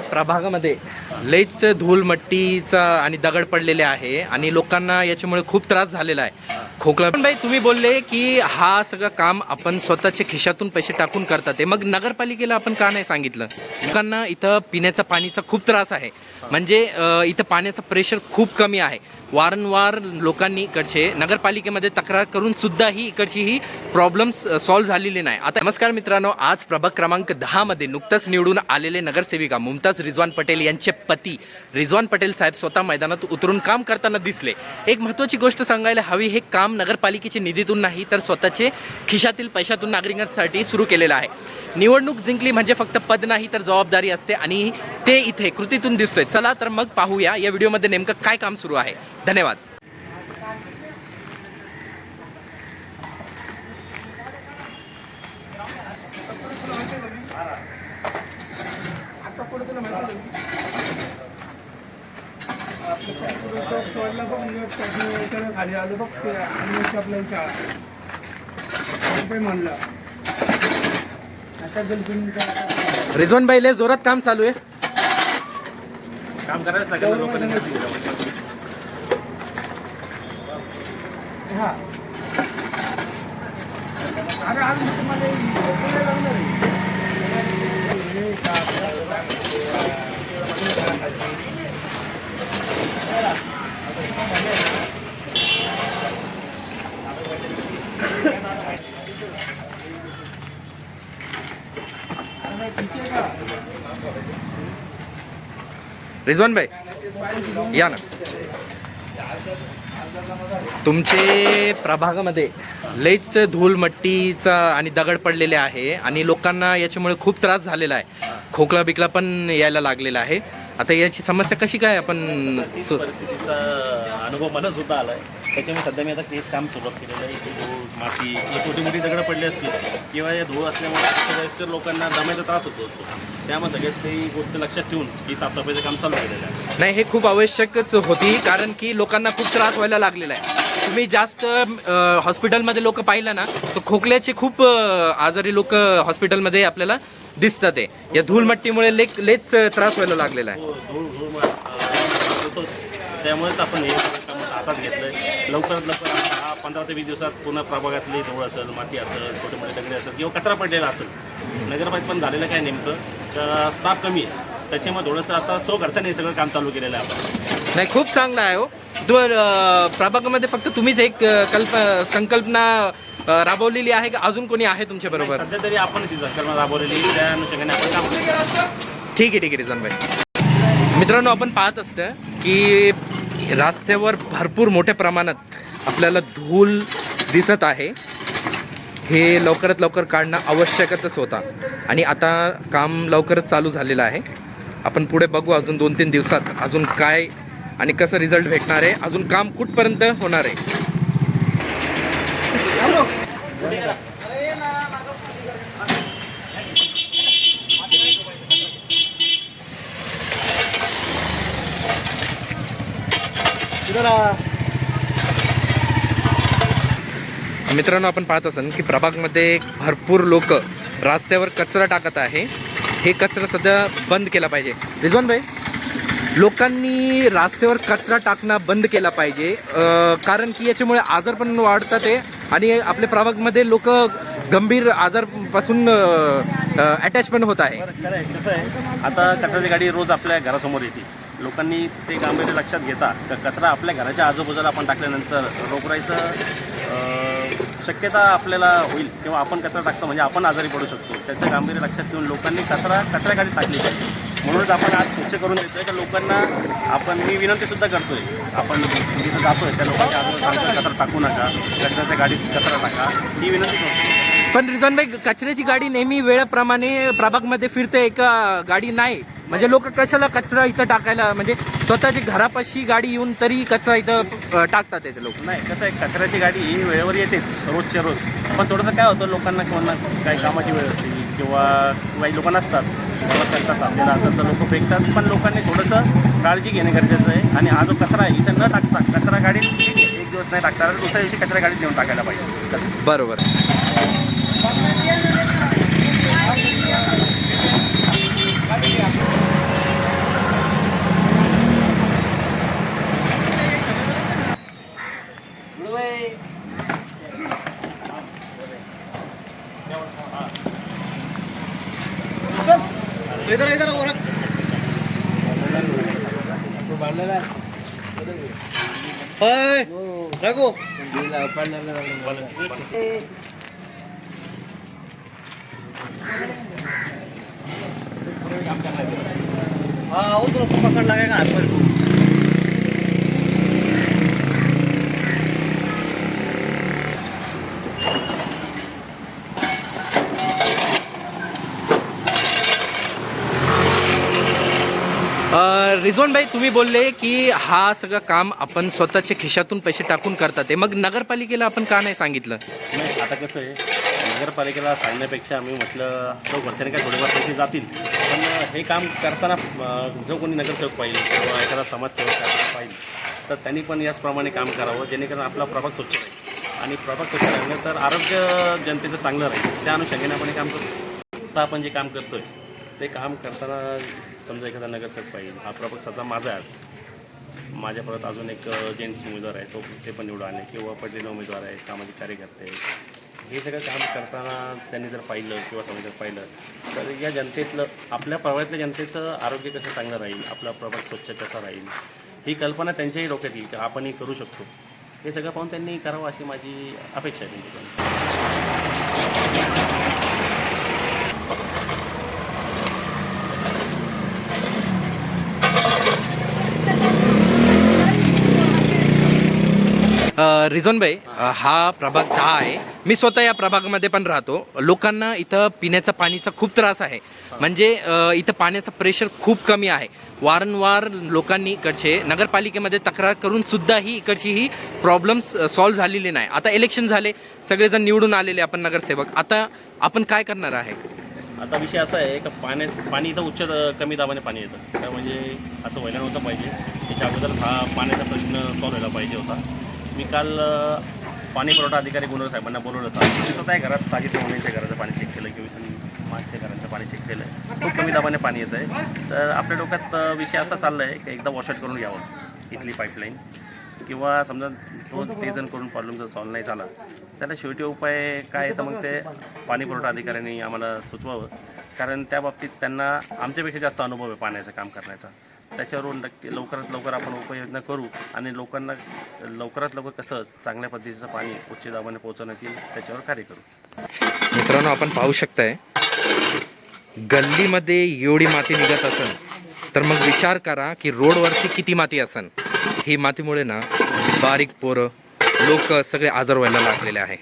प्रभागामध्ये लईच धूल मट्टीचा आणि दगड पडलेले आहे आणि लोकांना याच्यामुळे खूप त्रास झालेला आहे. खोकला पण भाई तुम्ही बोलले की हा सगळं काम आपण स्वतःच्या खिशातून पैसे टाकून करतात. ते मग नगरपालिकेला आपण का नाही सांगितलं? लोकांना इथं पिण्याचा पाणीचा खूप त्रास आहे. म्हणजे इथं पाण्याचं प्रेशर खूप कमी आहे. वारंवार लोकांनी इकडचे नगरपालिकेमध्ये तक्रार करून सुद्धा ही इकडची ही प्रॉब्लेम सॉल्व्ह झालेली नाही. आता नमस्कार मित्रांनो आज प्रभाग क्रमांक दहामध्ये नुकतंच निवडून आलेले नगरसेविका मुमताज रिजवान पटेल यांचे पती रिजवान पटेल साहेब स्वतः मैदानात उतरून काम करताना दिसले. एक महत्त्वाची गोष्ट सांगायला हवी हे काम नगरपालिकेच्या निधीतून नाही तर स्वतःचे खिशातील पैशातून नागरिकांसाठी सुरू केलेलं आहे. निवडणूक जिंकली म्हणजे फक्त पद नाही तर जबाबदारी असते आणि ते इथे कृतीतून दिसतोय. चला तर मग पाहूया या व्हिडिओमध्ये नेमकं काय काम सुरू आहे. धन्यवाद. बघ खाली आलो बघ ते आपल्या शाळा म्हणलं रिझवान भाई लय जोरात काम चालू आहे. काम करायच लागेल लोकांनी हा अरे आज मी तुम्हाला बोलायला लागणार आहे. हे का आपलं काय म्हणते, अरे ठीक आहे का रिझवान भाई या ना. तुमचे प्रभागामध्ये लईच धूल मट्टीचा आणि दगड पडलेले आहे आणि लोकांना याच्यामुळे खूप त्रास झालेला आहे. खोकला बिकला पण यायला लागलेला आहे. आता याची समस्या कशी काय आपण सु- अनुभव मला सुद्धा आलाय. त्याच्यामुळे सध्या मी आता तेच काम सुरुवात केलेलं आहे. धूळ माती हे छोटी मोठी दगडं पडली असतील किंवा या धूळ असल्यामुळे वयस्कर लोकांना दमायचा त्रास होतो असतो. त्यामुळे सगळ्यात काही गोष्ट लक्षात ठेवून ही साफसफाईचं काम चालू केलेलं आहे. नाही हे खूप आवश्यकच होती कारण की लोकांना खूप त्रास व्हायला लागलेला आहे. तुम्ही जास्त हॉस्पिटलमध्ये लोक पाहिलं ना तर खोकल्याचे खूप आजारी लोक हॉस्पिटलमध्ये आपल्याला दिसतात आहे. या धूलमट्टीमुळे लेक लेच त्रास व्हायला लागलेला आहे. हो, त्यामुळेच आपण हे हातात घेतलं लवकरात लवकर हा पंधरा ते वीस दिवसात पूर्ण प्रभागातली धूळ असेल माती असेल छोटे मोठे दगडे असेल किंवा कचरा पडलेला असेल नगरपालिका पण झालेलं काय नेमकं? तर स्टाफ कमी आहे. त्याच्यामुळे थोडंसं आता सो हे सगळं काम चालू केलेलं आहे आपण. नाही खूप चांगलं आहे हो. अं, प्रभागामध्ये फक्त तुम्हीच एक कल्प संकल्पना राबवलेली आहे का? अजून कोणी आहे तुमच्या बरोबर? सध्या तरी आपण ही संकल्पना राबवलेली त्या अनुषंगाने आपण काम. ठीक आहे ठीक आहे रिझन भाई. मित्रांनो आपण पाहत असतं की रस्त्यावर भरपूर मोठ्या प्रमाणात आपल्याला धूल दिसत आहे. हे लवकरात लवकर काढणं आवश्यकच होता. आणि आता काम लवकरच चालू झालेलं आहे. आपण पुढे बघू अजून दोन तीन दिवसात अजून काय आणि कसं रिझल्ट भेटणार आहे. अजून काम कुठपर्यंत होणार आहे? मित्रांनो आपण पाहत असाल की प्रभागमध्ये भरपूर लोक रस्त्यावर कचरा टाकत आहे. हे कचरा सध्या बंद केला पाहिजे. रिझवान भाई लोकांनी रस्त्यावर कचरा टाकणं बंद केला पाहिजे. कारण की याच्यामुळे आजार पण वाढतात आहे आणि आपल्या प्रभागमध्ये लोक गंभीर आजारपासून अटॅच पण होत आहे. कसं आहे आता कचऱ्याची गाडी रोज आपल्या घरासमोर येते. लोकांनी ते गांभीर्य लक्षात घेता. का कचरा आपल्या घराच्या आजूबाजूला आपण टाकल्यानंतर रोगराईचं शक्यता आपल्याला होईल किंवा आपण कचरा टाकतो म्हणजे आपण आजारी पडू शकतो. त्याचं गांभीर्य लक्षात घेऊन लोकांनी कचरा कचऱ्या गाडीत टाकली पाहिजे. म्हणूनच आपण आज स्वच्छ करून देतो आहे का लोकांना आपण मी विनंतीसुद्धा करतो आहे आपण जिथं जातो आहे त्या लोकांच्या आजूबाजूला सांगतो कचरा टाकू नका. कचऱ्याच्या गाडीत कचरा टाका. ही विनंती करतो पण रिझवानबाई कचऱ्याची गाडी नेहमी वेळेप्रमाणे प्रभागमध्ये फिरते एका गाडी नाही. म्हणजे लोक कशाला कचरा इथं टाकायला म्हणजे स्वतःची घरापाशी गाडी येऊन तरी कचरा इथं अं, टाकतात ते लोक. नाही कसं आहे कचऱ्याची गाडी ही वेळेवर येतेच रोजच्या रोज. पण थोडंसं काय होतं लोकांना कोणा काही कामाची वेळ असते किंवा काही लोक नसतात मला कचरा सापलेला असेल तर लोक फेकतात पण लोकांनी थोडंसं काळजी घेणे गरजेचं आहे. आणि हा जो कचरा आहे इथं न टाकता कचरा गाडीत ठीक आहे एक दिवस नाही टाकता दुसऱ्या दिवशी कचरा गाडीत नेऊन टाकायला पाहिजे. कचरा बरोबर. इधर इधर ओरख हाय रघु हाँ वो तो उसको पकड़ लगेगा रिझवान भाई तुम्ही बोलले की हा सगळं काम आपण स्वतःच्या खिशातून पैसे टाकून करतात. ते मग नगरपालिकेला आपण का नाही सांगितलं? नाही आता कसं आहे नगरपालिकेला सांगण्यापेक्षा आम्ही म्हटलं तो घरच्याने काय थोडेफार पैसे जातील पण हे काम करताना अं, जो कोणी नगरसेवक पाहिजे किंवा एखादा समाजसेवक करताना पाहिजे तर त्यांनी पण याचप्रमाणे काम करावं जेणेकरून आपला प्रभाग स्वच्छ राहील. आणि प्रभाग स्वच्छ राहिलं तर आरोग्य जनतेचं चांगलं राहील त्या अनुषंगाने आपण हे काम करतो. आता आपण जे काम करतोय ते काम करताना समजा एखादा नगरसेवक पाहिजे हा प्रभाग सध्या माझा आहे माझ्या परत अजून एक जेंट्स उमेदवार आहे तो ते पण निवडून आले किंवा पडलेले उमेदवार आहे सामाजिक कार्यकर्ते. हे सगळं काम करताना त्यांनी जर पाहिलं किंवा समाजात पाहिलं तर या जनतेतलं आपल्या प्रभागातल्या जनतेचं आरोग्य कसं चांगलं राहील आपला प्रभाग स्वच्छ कसा राहील ही कल्पना त्यांच्याही डोक्यात येईल की आपणही करू शकतो. हे सगळं पाहून त्यांनी करावं अशी माझी अपेक्षा आहे त्यांच्याकडून. अ, हा प्रभाग दहा आहे. मी स्वतः या प्रभागामध्ये पण राहतो. लोकांना इथं पिण्याचा पाणीचा खूप त्रास आहे. म्हणजे इथं पाण्याचं प्रेशर खूप कमी आहे. वारंवार लोकांनी इकडचे नगरपालिकेमध्ये तक्रार करून सुद्धा ही इकडची ही प्रॉब्लेम्स सॉल्व्ह झालेली नाही. आता इलेक्शन झाले सगळेजण निवडून आलेले आपण नगरसेवक. आता आपण काय करणार आहे? आता विषय असा आहे का पाण्या पाणी इथं उच्च कमी दाबाने पाणी येतं. तर म्हणजे असं व्हायला नव्हतं पाहिजे. त्याच्या अगोदर हा पाण्याचा प्रश्न सॉल्व्ह व्हायला पाहिजे होता. मी काल पाणी पुरवठा अधिकारी गुणर साहेबांना बोलवलं होतं. मी स्वतः घरात साजिद मोहनीच्या घराचं पाणी चेक केलं किंवा माझ्या मागच्या घराचं पाणी चेक केलं. खूप कमी दाबाने पाणी येतं आहे तर आपल्या डोक्यात विषय असा चालला आहे की एकदा वॉशआउट करून घ्यावं इथली पाईपलाईन किंवा समजा तो ते जण करून प्रॉब्लेम जर सॉल्व्ह नाही झाला त्याला शेवटी उपाय काय आहे? तर मग ते पाणी पुरवठा अधिकाऱ्यांनी आम्हाला सुचवावं. कारण त्या बाबतीत त्यांना आमच्यापेक्षा जास्त अनुभव आहे पाण्याचं काम करण्याचा. त्याच्यावरून नक्की लवकरात लवकर आपण उपाययोजना करू आणि लोकांना लवकरात लवकर कसं चांगल्या पद्धतीचं पाणी उच्च दाबाने पोहोचवण्यात येईल त्याच्यावर कार्य करू. मित्रांनो आपण पाहू शकताय गल्लीमध्ये एवढी माती निघत असन तर मग विचार करा की रोडवरती किती माती असन. ही मातीमुळे ना बारीक पोरं लोक सगळे आजार व्हायला लागलेले आहे.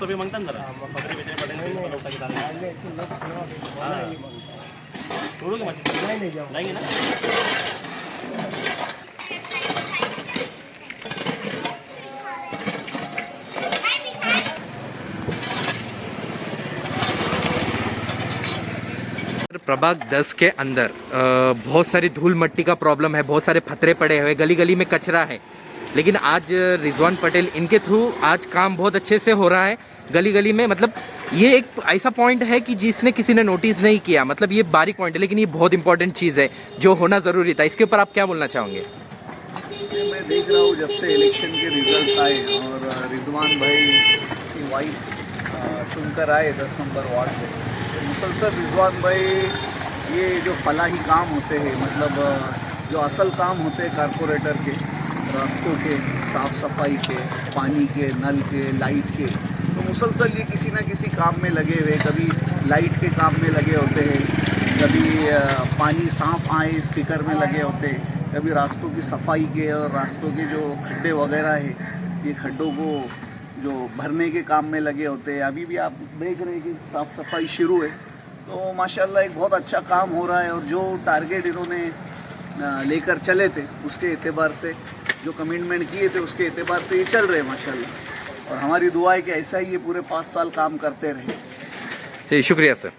हे साफसफाई म्हणतात ना पडले पण उठा घेता आले. हाँ. की? नाही ना प्रभाग दस के अंदर बहुत सारी धूल मट्टी का प्रॉब्लम है, बहुत सारे फतरे पड़े हुए गली गली में कचरा है लेकिन आज, रिजवान पटेल, इनके थ्रू आज काम बहुत अच्छे से हो रहा है गली गली में मतलब ये एक ऐसा पॉइंट है कि जिसने किसी ने नोटिस नहीं किया। मतलब ये बारीक पॉइंट है, लेकिन ये बहुत इंपॉर्टेंट चीज़ है, जो होना ज़रूरी था। इसके ऊपर आप क्या बोलना चाहोगे? मैं देख रहा हूँ, जब से इलेक्शन के रिज़ल्ट आए और रिजवान भाई की वाइफ चुनकर आए दस नंबर वार्ड से तो मुसलसल रिजवान भाई, ये जो फलाही काम होते हैं मतलब जो असल काम होते हैं कारपोरेटर के, रास्तों के, साफ़ सफ़ाई के, पानी के, नल के लाइट के तो मुसलसल ये किसी ना किसी काम में लगे हुए कभी लाइट के काम में लगे होते हैं, कभी पानी साफ़ आए इस फ़िक्र में लगे होते हैं। कभी रास्तों की सफ़ाई के और रास्तों के जो खड्डे वगैरह है, ये खड्डों को जो भरने के काम में लगे होते हैं। अभी भी आप देख रहे हैं कि साफ़ सफ़ाई शुरू है। तो माशाल्लाह एक बहुत अच्छा काम हो रहा है और जो टारगेट इन्होंने लेकर चले थे, उसके एतबार से, जो कमिटमेंट किए थे, उसके एतबार से ये चल रहे हैं माशाल्लाह। और हमारी दुआ है कि ऐसा ही ये पूरे पाँच साल काम करते रहे। जी शुक्रिया सर।